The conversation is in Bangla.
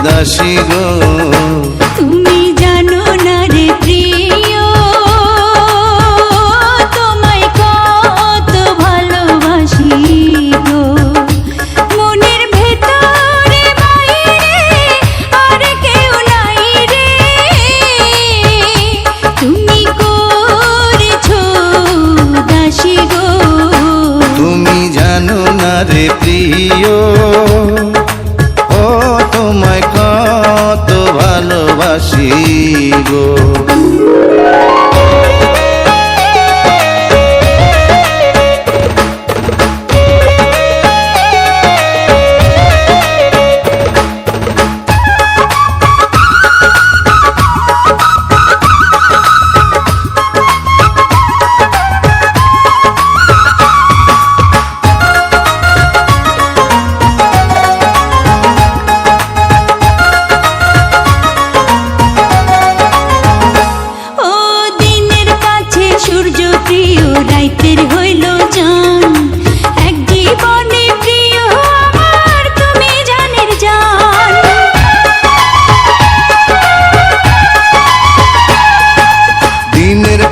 উদাসী গো। তুমি জানো না রে প্রিয় তোমায় কত ভালোবাসি গো। মনের ভেতরে বাইরে আর কেউ নাই রে। তুমি করেছ দাসী গো। তুমি জানো না রে প্রিয়